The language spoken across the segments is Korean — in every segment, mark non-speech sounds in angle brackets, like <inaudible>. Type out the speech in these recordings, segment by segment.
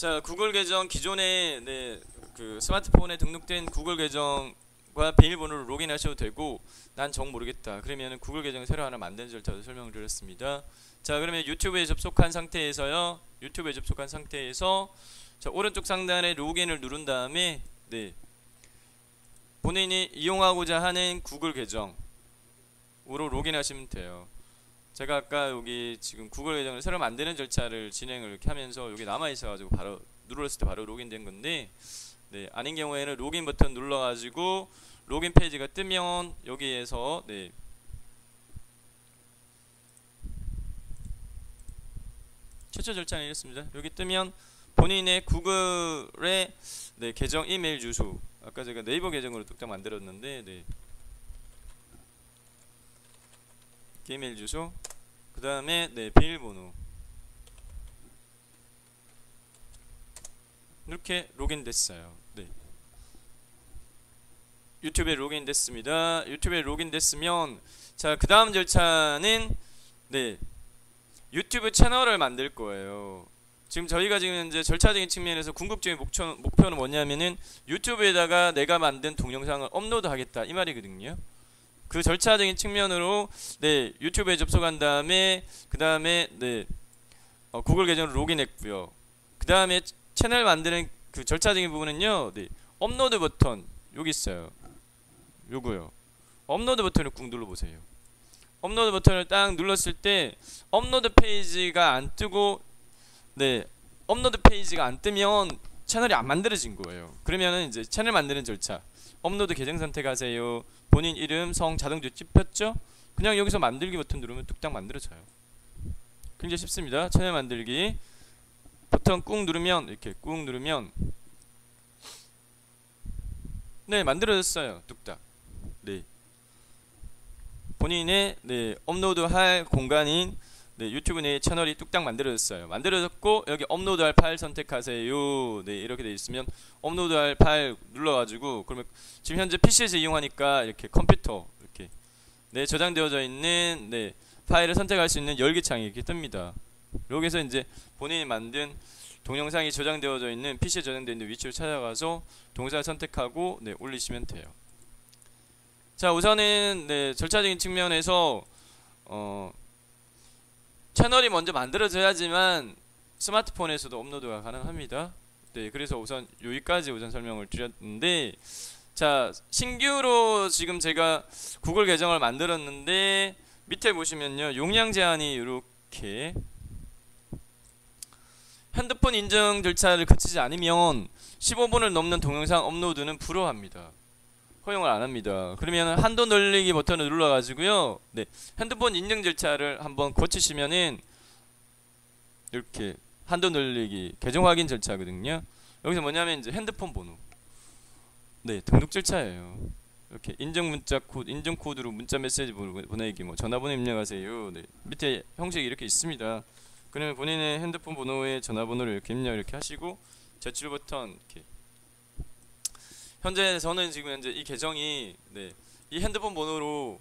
자 구글 계정 기존에 네, 그 스마트폰에 등록된 구글 계정과 비밀번호로 로그인하셔도 되고 난 정 모르겠다. 그러면 구글 계정 새로 하나 만드는 절차도 설명을 드렸습니다. 자 그러면 유튜브에 접속한 상태에서요. 유튜브에 접속한 상태에서 자 오른쪽 상단에 로그인을 누른 다음에 네. 본인이 이용하고자 하는 구글 계정으로 로그인하시면 돼요 제가 아까 여기 지금 구글 계정을 새로 만드는 절차를 진행을 이렇게 하면서 여기 남아 있어가지고 바로 눌렀을 때 바로 로그인된 건데 네 아닌 경우에는 로그인 버튼 눌러가지고 로그인 페이지가 뜨면 여기에서 네 최초 절차는 이렇습니다. 여기 뜨면 본인의 구글의 네, 계정 이메일 주소 아까 제가 네이버 계정으로 뚝딱 만들었는데 네. 이메일 주소 그 다음에 네 비밀번호. 이렇게 로그인 됐어요. 네. 유튜브에 로그인 됐습니다. 유튜브에 로그인 됐으면 자그 다음 절차는 네. 유튜브 채널을 만들 거예요. 지금 저희가 지금 현재 절차적인 측면에서 궁극적인 목표, 목표는 뭐냐면은 유튜브에다가 내가 만든 동영상을 업로드 하겠다. 이 말이거든요 그 절차적인 측면으로 네 유튜브에 접속한 다음에 그 다음에 네 어, 구글 계정으로 로그인했고요. 그 다음에 채널 만드는 그 절차적인 부분은요. 네 업로드 버튼 여기 있어요. 요거요. 업로드 버튼을 꾹 눌러보세요. 업로드 버튼을 딱 눌렀을 때 업로드 페이지가 안 뜨고 네 업로드 페이지가 안 뜨면 채널이 안 만들어진 거예요. 그러면은 이제 채널 만드는 절차 업로드 계정 선택하세요. 본인 이름, 성, 자동조 찝혔죠? 그냥 여기서 만들기 버튼 누르면 뚝딱 만들어져요. 굉장히 쉽습니다. 채널 만들기 버튼 꾹 누르면 이렇게 꾹 누르면 네 만들어졌어요. 뚝딱. 네 본인의 네 업로드할 공간인 네, 유튜브 내 채널이 뚝딱 만들어졌어요. 만들어졌고 여기 업로드할 파일 선택하세요. 네, 이렇게 돼 있으면 업로드할 파일 눌러가지고 그러면 지금 현재 PC에서 이용하니까 이렇게 컴퓨터 이렇게 네 저장되어져 있는 네 파일을 선택할 수 있는 열기창이 이렇게 뜹니다. 여기서 이제 본인이 만든 동영상이 저장되어져 있는 PC에 저장되어 있는 위치를 찾아가서 동영상을 선택하고 네 올리시면 돼요. 자 우선은 네 절차적인 측면에서 어 채널이 먼저 만들어져야지만 스마트폰에서도 업로드가 가능합니다. 네, 그래서 우선 여기까지 우선 설명을 드렸는데 자 신규로 지금 제가 구글 계정을 만들었는데 밑에 보시면요 용량 제한이 이렇게 핸드폰 인증 절차를 거치지 않으면 15분을 넘는 동영상 업로드는 불허합니다. 허용을 안 합니다. 그러면 한도 늘리기 버튼을 눌러 가지고요. 네. 핸드폰 인증 절차를 한번 거치시면은 이렇게 한도 늘리기 계정 확인 절차거든요. 여기서 뭐냐면 이제 핸드폰 번호. 네, 등록 절차예요. 이렇게 인증 문자 코드, 인증 코드로 문자 메시지 보내기, 뭐 전화번호 입력하세요. 네, 밑에 형식이 이렇게 있습니다. 그러면 본인의 핸드폰 번호에 전화번호를 이렇게 입력 이렇게 하시고 제출 버튼 이렇게 현재 저는 지금 현재 이 계정이 네, 이 핸드폰 번호로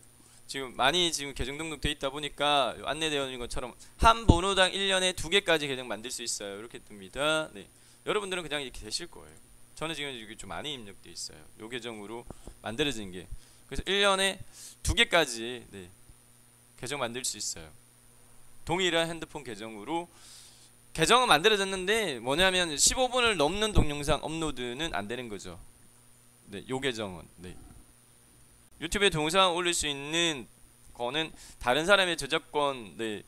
지금 많이 지금 계정 등록돼 있다 보니까 안내되어 있는 것처럼 한 번호당 1년에 두 개까지 계정 만들 수 있어요. 이렇게 뜹니다. 네. 여러분들은 그냥 이렇게 되실 거예요. 저는 지금 이게 좀 많이 입력돼 있어요. 요 계정으로 만들어진 게. 그래서 1년에 두 개까지 네. 계정 만들 수 있어요. 동일한 핸드폰 계정으로 계정은 만들어졌는데 뭐냐면 15분을 넘는 동영상 업로드는 안 되는 거죠. 네, 요 계정은 네. 유튜브에 동영상 올릴 수 있는 거는 다른 사람의 저작권 네.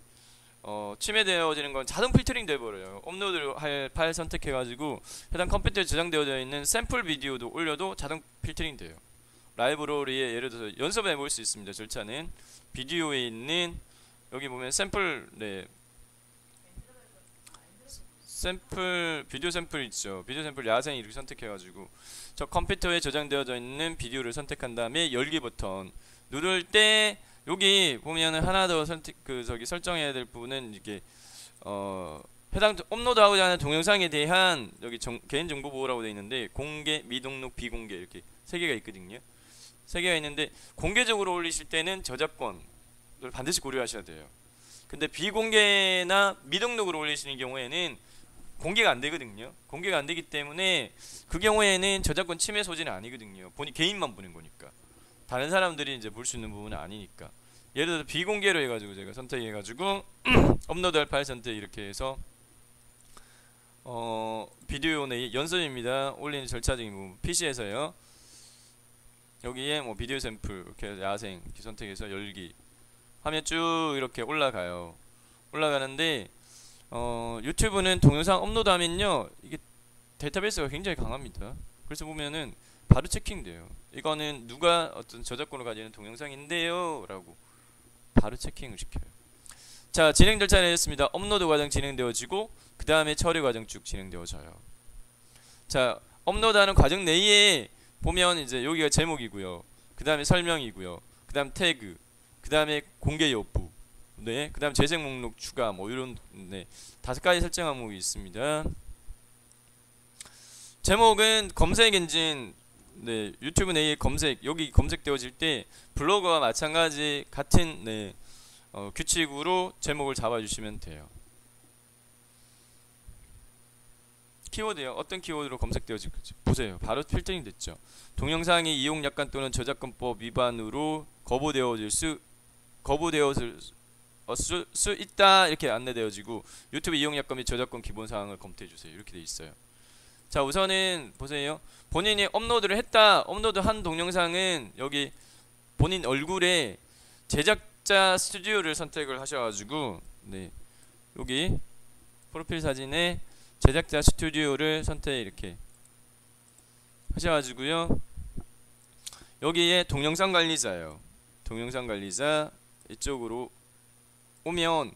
어, 침해되어지는 건 자동 필터링 돼버려요. 업로드 할 파일 선택해가지고 해당 컴퓨터에 저장되어져 있는 샘플 비디오도 올려도 자동 필터링 돼요. 라이브러리에 예를 들어서 연습해 볼 수 있습니다. 절차는 비디오에 있는 여기 보면 샘플 네 샘플 비디오 샘플 있죠. 비디오 샘플 야생 이렇게 선택해가지고 저 컴퓨터에 저장되어져 있는 비디오를 선택한 다음에 열기 버튼 누를 때 여기 보면은 하나 더 선택 그 저기 설정해야 될 부분은 이게 어 해당 업로드하고자 하는 동영상에 대한 여기 정, 개인정보 보호라고 되어 있는데 공개, 미등록, 비공개 이렇게 세 개가 있거든요. 세 개가 있는데 공개적으로 올리실 때는 저작권을 반드시 고려하셔야 돼요. 근데 비공개나 미등록으로 올리시는 경우에는 공개가 안 되거든요. 공개가 안 되기 때문에 그 경우에는 저작권 침해 소지는 아니거든요. 본인 개인만 보는 거니까. 다른 사람들이 이제 볼 수 있는 부분은 아니니까. 예를 들어 비공개로 해가지고 제가 선택해가지고 <clears throat> 업로드할 파일 선택 이렇게 해서 어 비디오 내 연습입니다. 올리는 절차적인 부분 PC에서요. 여기에 뭐 비디오 샘플 이렇게 야생 선택해서 열기 하면 쭉 이렇게 올라가요. 올라가는데 어, 유튜브는 동영상 업로드하면요 이게 데이터베이스가 굉장히 강합니다. 그래서 보면은 바로 체킹돼요. 이거는 누가 어떤 저작권을 가지는 동영상인데요 라고 바로 체킹을 시켜요. 자 진행 절차는 했습니다. 업로드 과정 진행되어지고 그 다음에 처리 과정 쭉 진행되어져요. 자 업로드하는 과정 내에 보면 이제 여기가 제목이고요. 그 다음에 설명이고요. 그 다음 태그, 그 다음에 공개 여부, 네, 그 다음 재생 목록 추가 뭐 이런 네 다섯 가지 설정 항목이 있습니다. 제목은 검색 엔진 네 유튜브 내에 검색 여기 검색되어질 때 블로그와 마찬가지 같은 네 어, 규칙으로 제목을 잡아주시면 돼요. 키워드요. 어떤 키워드로 검색되어질지 보세요. 바로 필터링 됐죠. 동영상이 이용 약관 또는 저작권법 위반으로 거부되어질 수 거부되어질 어, 수, 수 있다 이렇게 안내되어지고 유튜브 이용 약관 및 저작권 기본 사항을 검토해 주세요. 이렇게 돼 있어요. 자 우선은 보세요. 본인이 업로드를 했다. 업로드 한 동영상은 여기 본인 얼굴에 제작자 스튜디오를 선택을 하셔가지고 네 여기 프로필 사진에 제작자 스튜디오를 선택 이렇게 하셔가지고요. 여기에 동영상 관리자요. 동영상 관리자 이쪽으로 오면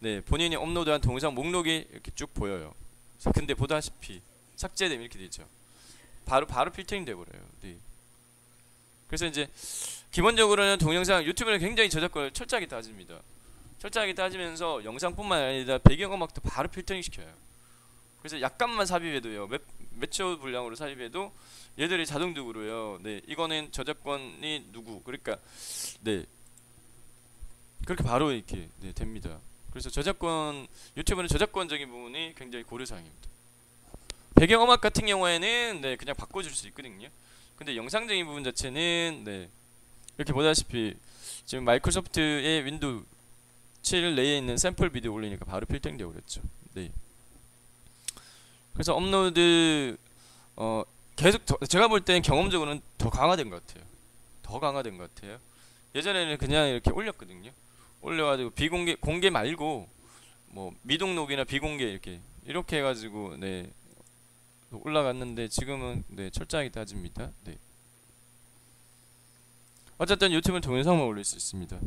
네 본인이 업로드한 동영상 목록이 이렇게 쭉 보여요. 근데 보다시피 삭제되면 이렇게 되죠. 바로 바로 필터링 돼버려요. 네. 그래서 이제 기본적으로는 동영상 유튜브는 굉장히 저작권을 철저하게 따집니다. 철저하게 따지면서 영상뿐만 아니라 배경음악도 바로 필터링 시켜요. 그래서 약간만 삽입해도요. 몇, 몇초 분량으로 삽입해도 얘들이 자동적으로요. 네, 이거는 저작권이 누구? 그러니까 네 그렇게 바로 이렇게 네, 됩니다. 그래서 저작권 유튜브는 저작권적인 부분이 굉장히 고려사항입니다. 배경음악 같은 경우에는 네, 그냥 바꿔줄 수 있거든요. 근데 영상적인 부분 자체는 네, 이렇게 보다시피 지금 마이크로소프트의 윈도우 7 내에 있는 샘플 비디오 올리니까 바로 필터링 되어 버렸죠. 네. 그래서 업로드 어 계속 더, 제가 볼땐 경험적으로는 더 강화된 것 같아요. 더 강화된 것 같아요. 예전에는 그냥 이렇게 올렸거든요. 올려가지고 비공개 공개 말고 뭐 미등록이나 비공개 이렇게 이렇게 해가지고 네 올라갔는데 지금은 네 철저하게 따집니다. 네. 어쨌든 유튜브는 동영상만 올릴 수 있습니다.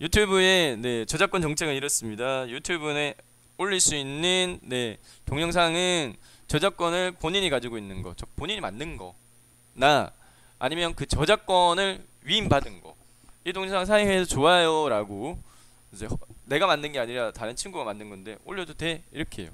유튜브의 네 저작권 정책은 이렇습니다. 유튜브에 올릴 수 있는 네 동영상은 저작권을 본인이 가지고 있는 거, 본인이 만든 거나 아니면 그 저작권을 위임받은 거. 이 동영상 사용해서 좋아요라고 이제 내가 만든 게 아니라 다른 친구가 만든 건데 올려도 돼 이렇게 해요.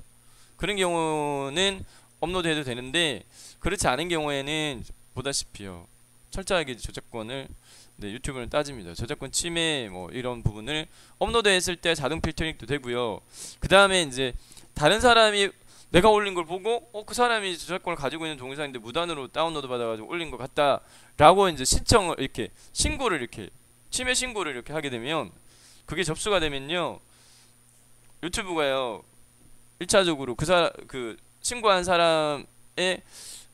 그런 경우는 업로드해도 되는데 그렇지 않은 경우에는 보다시피요 철저하게 저작권을 네, 유튜브는 따집니다. 저작권 침해 뭐 이런 부분을 업로드했을 때 자동 필터링도 되고요. 그 다음에 이제 다른 사람이 내가 올린 걸 보고 어 그 사람이 저작권을 가지고 있는 동영상인데 무단으로 다운로드 받아가지고 올린 것 같다라고 이제 신청을 이렇게 신고를 이렇게 침해 신고를 이렇게 하게 되면 그게 접수가 되면요 유튜브가요 1차적으로 그 사람 그 신고한 사람의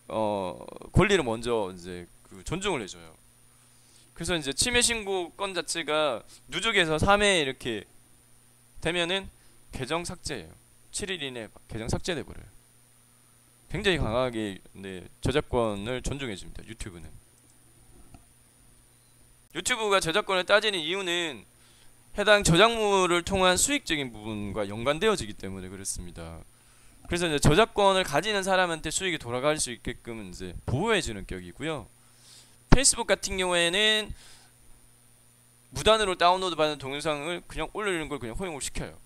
어 권리를 먼저 이제 그 존중을 해줘요. 그래서 이제 침해 신고 건 자체가 누적해서 3회 이렇게 되면은 계정 삭제예요. 7일 이내 계정 삭제돼 버려요. 굉장히 강하게 네, 저작권을 존중해 줍니다. 유튜브는. 유튜브가 저작권을 따지는 이유는 해당 저작물을 통한 수익적인 부분과 연관되어지기 때문에 그렇습니다. 그래서 이제 저작권을 가지는 사람한테 수익이 돌아갈 수 있게끔 이제 보호해주는 격이고요. 페이스북 같은 경우에는 무단으로 다운로드 받은 동영상을 그냥 올리는 걸 그냥 허용을 시켜요.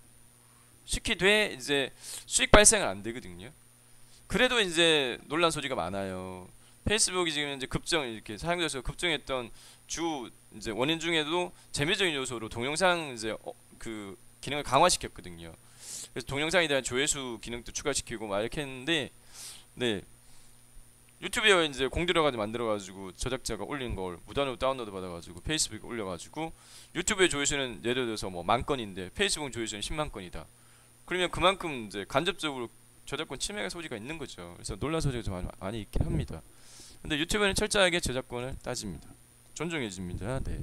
시키되 이제 수익 발생은 안 되거든요. 그래도 이제 논란 소지가 많아요. 페이스북이 지금 이제 급정 이렇게 사용자 수 급증했던 주 이제 원인 중에도 재미적인 요소로 동영상 이제 어, 그 기능을 강화시켰거든요. 그래서 동영상에 대한 조회수 기능도 추가시키고 막 이렇게 했는데 네 유튜브에 이제 공 들여가지고 만들어가지고 저작자가 올린 걸 무단으로 다운로드 받아가지고 페이스북에 올려가지고 유튜브의 조회수는 예를 들어서 뭐 만 건인데 페이스북 조회수는 10만 건이다. 그러면 그만큼 이제 간접적으로 저작권 침해 소지가 있는 거죠. 그래서 논란 소지가 좀 많이 있긴 합니다. 근데 유튜브는 철저하게 저작권을 따집니다. 존중해줍니다. 네.